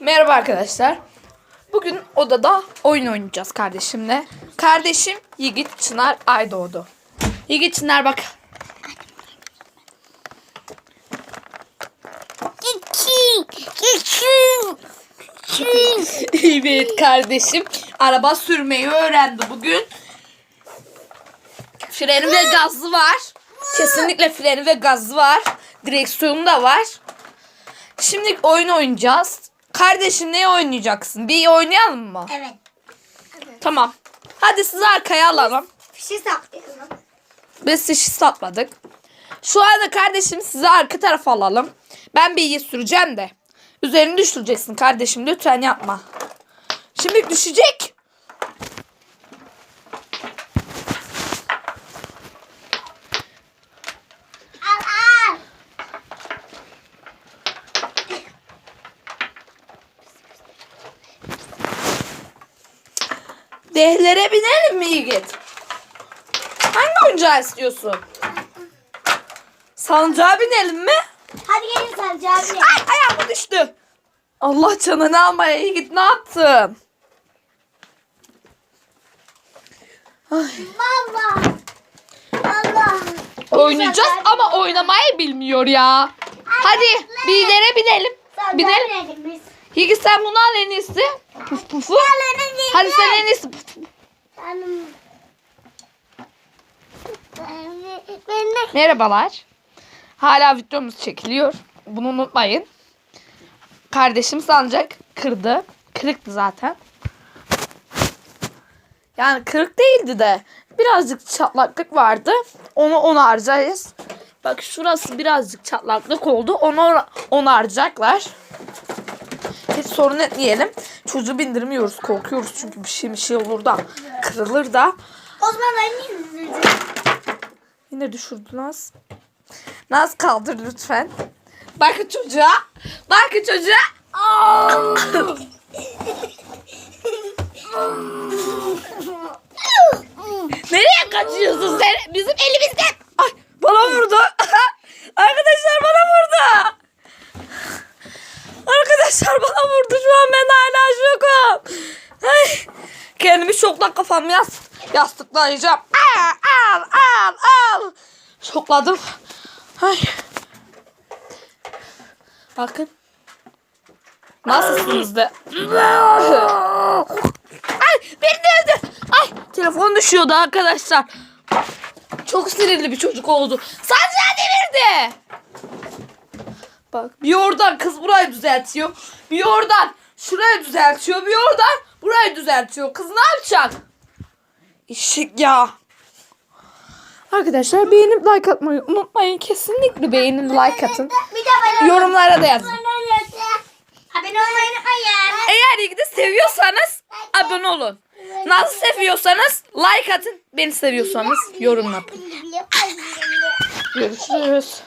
Merhaba arkadaşlar. Bugün odada oyun oynayacağız kardeşimle. Kardeşim Yiğit Çınar Aydoğdu. Yiğit Çınar bak. evet kardeşim. Araba sürmeyi öğrendi bugün. Freni ve gazı var. Kesinlikle freni ve gazı var. Direksiyonu da var. Şimdi oyun oynayacağız. Kardeşim ne oynayacaksın? Bir oynayalım mı? Evet. Tamam. Hadi sizi arkaya alalım. Fişi saklayalım. Biz sizi satmadık. Şu anda kardeşim sizi arka tarafa alalım. Ben bir iyi süreceğim de. Üzerini düşüreceksin kardeşim. Lütfen yapma. Şimdi düşecek. Al al. Dehlere binelim mi Yiğit? Hangi oyuncağı istiyorsun? Sancağa binelim mi? Hadi gelin Savcı abi. Ay ayağıma düştü. Allah canını almaya Yiğit ne yaptın? Ay. Baba. Allah. Oynayacağız ama oynamayı bilmiyor ya. Hadi bir binelim. Binelim. Binelim biz. Higi sen bunu al en iyisi. Puf pufu. Hadi sen en iyisi. puf puf. Merhabalar. Hala videomuz çekiliyor. Bunu unutmayın. Kardeşim sancak kırdı. Kırıktı zaten. Yani kırık değildi de birazcık çatlaklık vardı. Onu onaracağız. Bak şurası birazcık çatlaklık oldu. Onu onaracaklar. Sorun etmeyelim. Çocuğu bindirmiyoruz. Korkuyoruz çünkü bir şey bir şey olur da kırılır da. O zaman ben yine düşürdü Naz. Naz kaldır lütfen. Bakın çocuğa. Bakın çocuğa. Nereye kaçıyorsun sen? Bizim elimizden. Ay bana vurdu. Arkadaşlar bana vurdu. Arkadaşlar bana vurdu. Şu an ben hala şokum. Ay. Kendimi şokla kafamı yas yastıklayacağım. Al al al al. Şokladım. Ay. Bakın. Nasılsınız de? Ay beni dövdü. Ay telefon düşüyordu arkadaşlar. Çok sinirli bir çocuk oldu. Sancağı devirdi. Bak bir oradan kız burayı düzeltiyor. Bir oradan şurayı düzeltiyor. Bir oradan burayı düzeltiyor. Kız ne yapacak? İşik ya. Arkadaşlar beğenip like atmayı unutmayın. Kesinlikle beğenin like atın. Bir de ben Yorumlara da yazın. Abone olmayı unutmayın. Eğer ilgili seviyorsanız abone olun. Nasıl seviyorsanız like atın. Beni seviyorsanız yorum yapın. Görüşürüz.